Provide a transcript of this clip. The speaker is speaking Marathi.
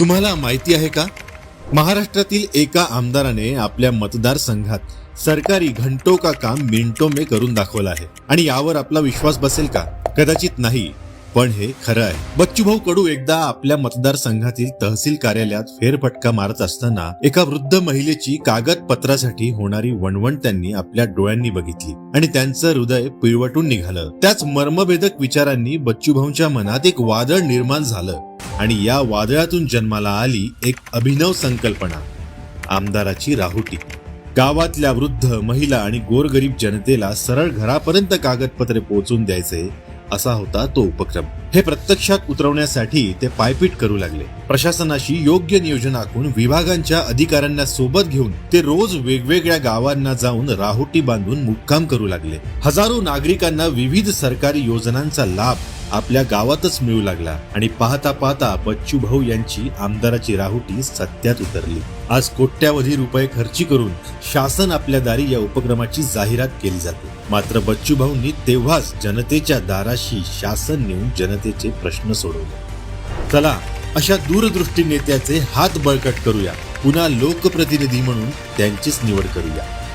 तुम्हाला माहिती आहे का? महाराष्ट्रातील एका आमदाराने आपल्या मतदारसंघात सरकारी घंटो का काम मिंटो मे करून दाखवलं आहे. आणि यावर आपला विश्वास बसेल का? कदाचित नाही पण हे खरं आहे. बच्चूभाऊ कडू एकदा आपल्या मतदारसंघातील तहसील कार्यालयात फेरफटका मारत असताना एका वृद्ध महिलेची कागदपत्रासाठी होणारी वणवण त्यांनी आपल्या डोळ्यांनी बघितली आणि त्यांचं हृदय पिळवटून निघालं. त्याच मर्मभेदक विचारांनी बच्चूभाऊंच्या मनात एक वादळ निर्माण झालं. आणि या वादळातून जन्माला आली एक अभिनव संकल्पना आमदाराची राहुटी. गावातल्या वृद्ध महिला आणि गोरगरीब जनतेला सरळ घरापर्यंत कागदपत्रे पोहोचून द्यायचे असा होता तो उपक्रम. हे प्रत्यक्षात उतरवण्यासाठी ते पायपीट करू लागले. प्रशासनाशी योग्य नियोजन आखून विभागांच्या अधिकाऱ्यांना सोबत घेऊन ते रोज वेगवेगळ्या गावांना जाऊन राहुटी बांधून मुक्काम करू लागले. हजारो नागरिकांना विविध सरकारी योजनांचा लाभ आपल्या गावातच मिळू लागला आणि पाहता पाहता बच्चू भाऊ यांची आमदाराची राहुटी सत्यात उतरली. आज कोट्यावधी रुपये खर्ची करून शासन आपल्या दारी या उपक्रमाची जाहिरात केली जाते. मात्र बच्चू भाऊंनी तेव्हाच जनतेच्या दाराशी शासन नेऊन जनतेचे प्रश्न सोडवले. चला अशा दूरदृष्टी नेत्याचे हात बळकट करूया. पुन्हा लोकप्रतिनिधी म्हणून त्यांचीच निवड करूया.